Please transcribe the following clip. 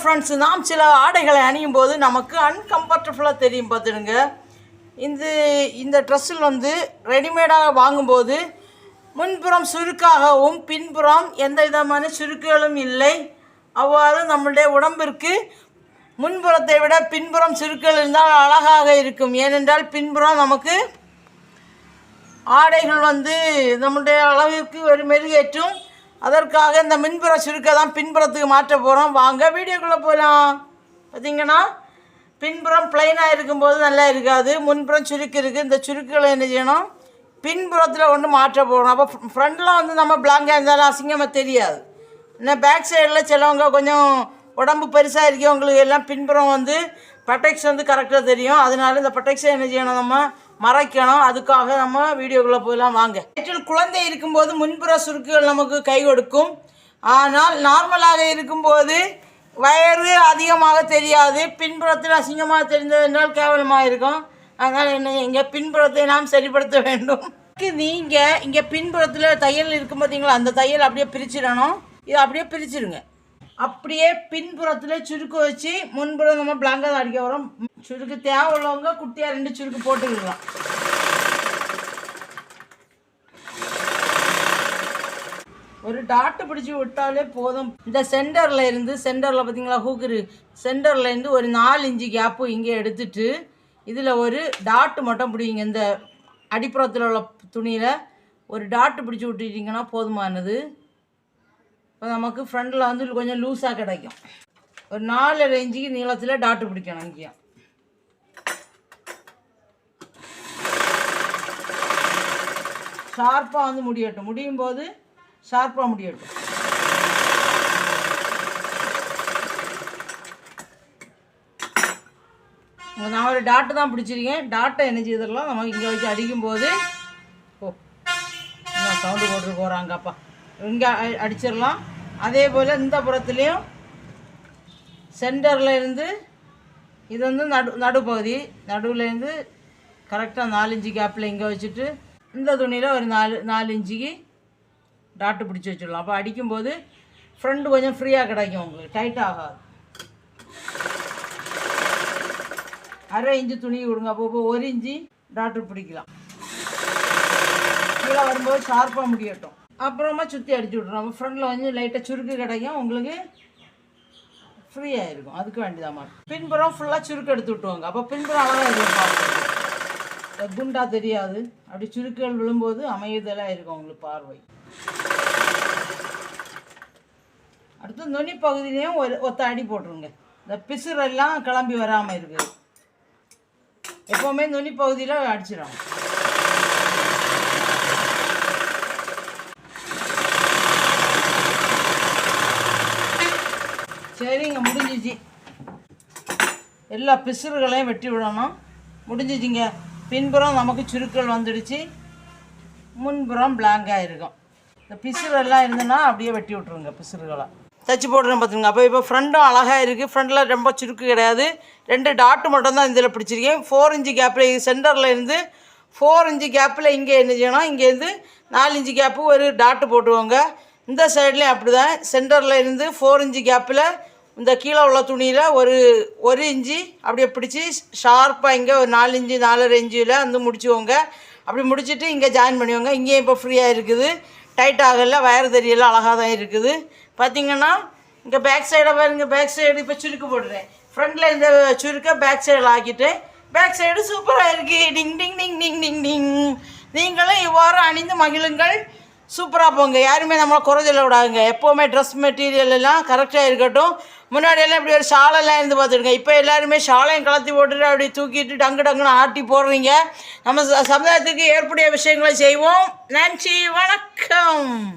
Friends நாம் சில ஆடைகளை அணியும் போது நமக்கு அன்கம்ஃபர்டபுளாக தெரியும் பார்த்துடுங்க. இந்த இந்த ட்ரெஸ்ஸில் வந்து ரெடிமேடாக வாங்கும்போது முன்புறம் சுருக்காகவும் பின்புறம் எந்த விதமான சுருக்குகளும் இல்லை. அவ்வாறு நம்மளுடைய உடம்பிற்கு முன்புறத்தை விட பின்புறம் சுருக்கள் இருந்தால் அழகாக இருக்கும். ஏனென்றால் பின்புறம் நமக்கு ஆடைகள் வந்து நம்முடைய அளவிற்கு ஒரு மெருகேற்றும் அதற்காக இந்த மின்புற சுருக்கை தான் பின்புறத்துக்கு மாற்ற போகிறோம் வாங்க வீடியோக்குள்ளே போகலாம் பார்த்தீங்கன்னா பின்புறம் பிளைனாக இருக்கும்போது நல்லா இருக்காது. முன்புறம் சுருக்கு இருக்குது இந்த சுருக்குகளை என்ன செய்யணும்? பின்புறத்தில் கொண்டு மாற்ற போகிறோம் அப்போ ஃப்ரண்டில் வந்து நம்ம பிளாங்காக இருந்தாலும் அசிங்கமாக தெரியாது. இன்னும் பேக் சைடில் சிலவங்க கொஞ்சம் உடம்பு பெருசாக இருக்கவங்களுக்கு எல்லாம் பின்புறம் வந்து பட்டெக்ஸ் வந்து கரெக்டாக தெரியும். அதனால இந்த பட்டெக்ஸை என்ன செய்யணும் நம்ம மறைக்கணும். அதுக்காக நம்ம வீடியோக்குள்ளே போயெல்லாம் வாங்க. வயிற்றில் குழந்தை இருக்கும்போது முன்புற சுருக்குகள் நமக்கு கை கொடுக்கும். ஆனால் நார்மலாக இருக்கும்போது வயறு அதிகமாக தெரியாது. பின்புறத்தில் அசிங்கமாக தெரிந்தது என்றால் கேவலமாக இருக்கும். அதனால் என்ன இங்கே பின்புறத்தை நாம் சரிப்படுத்த வேண்டும். நீங்கள் இங்கே பின்புறத்தில் தையல் இருக்கும் பார்த்தீங்களா அந்த தையல் அப்படியே பிரிச்சிடணும். இதை அப்படியே பிரிச்சிடுங்க அப்படியே பின்புறத்தில் சுருக்கு வச்சு முன்புறம் நம்ம பிளாங்கா தான் அடிக்க வரோம் சுருக்கு தேவை உள்ளவங்க குட்டியாக ரெண்டு சுருக்கு போட்டுக்கலாம். ஒரு டாட்டு பிடிச்சி விட்டாலே போதும். இந்த சென்டரில் இருந்து சென்டரில் பார்த்தீங்களா ஹூக்கரு சென்டரில் இருந்து ஒரு நாலு இன்ச்சு கேப்பு இங்கே எடுத்துட்டு இதில் ஒரு டாட்டு மட்டும் பிடிங்க. இந்த அடிப்புறத்தில் உள்ள துணியில் ஒரு டாட்டு பிடிச்சி விட்டுட்டிங்கன்னா போதுமானது. இப்போ நமக்கு ஃப்ரண்டில் வந்து கொஞ்சம் லூஸாக கிடைக்கும். ஒரு நாலு ரேஞ்சுக்கு நீளத்தில் டாட்டு பிடிக்கணும் இங்கேயும். ஷார்ப்பாக வந்து முடியட்டும். முடியும் போது ஷார்ப்பாக முடியட்டும் நான் ஒரு டாட்டு தான் பிடிச்சிருக்கேன். டாட்டை என்ன செய்தெல்லாம் நம்ம இங்கே வச்சு அடிக்கும்போது ஓ சவுண்டு போட்டு போகிறாங்கப்பா இங்கே அடிச்சிடலாம். அதே போல் இந்த புறத்துலேயும் சென்டரில் இருந்து இது வந்து நடு நடுப்பகுதி. நடுவுலேருந்து கரெக்டாக நாலு இன்ச்சு கேப்பில் இங்கே வச்சுட்டு இந்த துணியில் ஒரு நாலு நாலு இன்ச்சுக்கு டாட்டு பிடிச்சி வச்சிடலாம். அப்போ அடிக்கும்போது ஃப்ரண்ட் கொஞ்சம் ஃப்ரீயாக கிடைக்கும் உங்களுக்கு. டைட் ஆகாது. அரை இன்ச்சு துணி விடுங்க அப்போ இப்போ ஒரு இன்ச்சு டாட்டு பிடிக்கலாம். கீழே வரும்போது ஷார்ப்பாக முடியட்டும். அப்புறமா சுற்றி அடிச்சு விட்றோம் அப்போ ஃப்ரண்டில் வந்து லைட்டாக சுருக்கு கிடைக்கும். உங்களுக்கு ஃப்ரீயாக இருக்கும். அதுக்கு வேண்டியதான் மாட்டோம் பின்புறம் ஃபுல்லாக சுருக்கு எடுத்து விட்டுவாங்க அப்போ பின்புறம் அழகாக இருக்கும். குண்டா தெரியாது. அப்படி சுருக்குகள் விழும்போது அமையுதலாக இருக்கும் உங்களுக்கு பார்வை. அடுத்து நுனி பகுதியிலையும் ஒரு ஒத்த அடி போட்டுருங்க. இந்த பிசுறெல்லாம் கிளம்பி வராமல் இருக்குது எப்போவுமே நுனி பகுதியில் அடிச்சிடும் சரிங்க முடிஞ்சிச்சு. எல்லா பிசுறுகளையும் வெட்டி விடணும். முடிஞ்சிச்சிங்க. பின்புறம் நமக்கு சுருக்கள் வந்துடுச்சு. முன்புறம் பிளாங்காக இருக்கும் இந்த பிசுறெல்லாம் இருந்ததுன்னா அப்படியே வெட்டி விட்ருங்க பிசுறுகளை. தச்சு போடுறேன் பார்த்துங்க அப்போ இப்போ ஃப்ரண்ட்டும் அழகாக இருக்குது ஃப்ரண்டில் ரொம்ப சுருக்கு கிடையாது. ரெண்டு டாட்டு மட்டும்தான் இதில் பிடிச்சிருக்கேன். ஃபோர் இன்ச்சு கேப்பில் சென்டரில் இருந்து ஃபோர் இன்ச்சு கேப்பில் இங்கே என்ன செய்யணும்? இங்கேருந்து நாலு இன்ச்சு கேப்பு ஒரு டாட்டு போட்டுவோங்க இந்த சைட்லேயும் அப்படி தான் சென்டரில் இருந்து ஃபோர் இன்ச்சு கேப்பில் இந்த கீழே உள்ள துணியில் ஒரு ஒரு இஞ்சி அப்படியே பிடிச்சி ஷார்ப்பாக இங்கே ஒரு நாலு இஞ்சி நாலரை இஞ்சியில் வந்து முடிச்சுவோங்க அப்படி முடிச்சுட்டு இங்கே ஜாயின் பண்ணிவோங்க இங்கேயும் இப்போ ஃப்ரீயாக இருக்குது. டைட் ஆகல வயர் தெரியல அழகாக தான் இருக்குது. பார்த்தீங்கன்னா இங்கே பேக் சைடை பாருங்க பேக் சைடு இப்போ சுருக்கு போடுறேன் ஃப்ரண்டில் இந்த சுருக்கை பேக் சைடில் ஆக்கிட்டேன். பேக் சைடு சூப்பராக இருக்குது டிங் டிங் டிங் டிங் டிங் டிங் நீங்களும் இவ்வாறு அணிந்து மகிழுங்கள். சூப்பராக போங்க. யாருமே நம்மளை குறை சொல்ல விடாதுங்க எப்போவுமே ட்ரெஸ் மெட்டீரியல் எல்லாம் கரெக்டாக இருக்கட்டும். முன்னாடியெல்லாம் இப்படி ஒரு ஷாலெல்லாம் இருந்து பார்த்துருங்க இப்போ எல்லாருமே ஷாலையும் கலத்தி போட்டுட்டு அப்படி தூக்கிட்டு டங்கு டங்குன்னு ஆட்டி போடுறீங்க. நம்ம ச- சமுதாயத்துக்கு ஏற்புடைய விஷயங்களை செய்வோம். நன்றி வணக்கம்.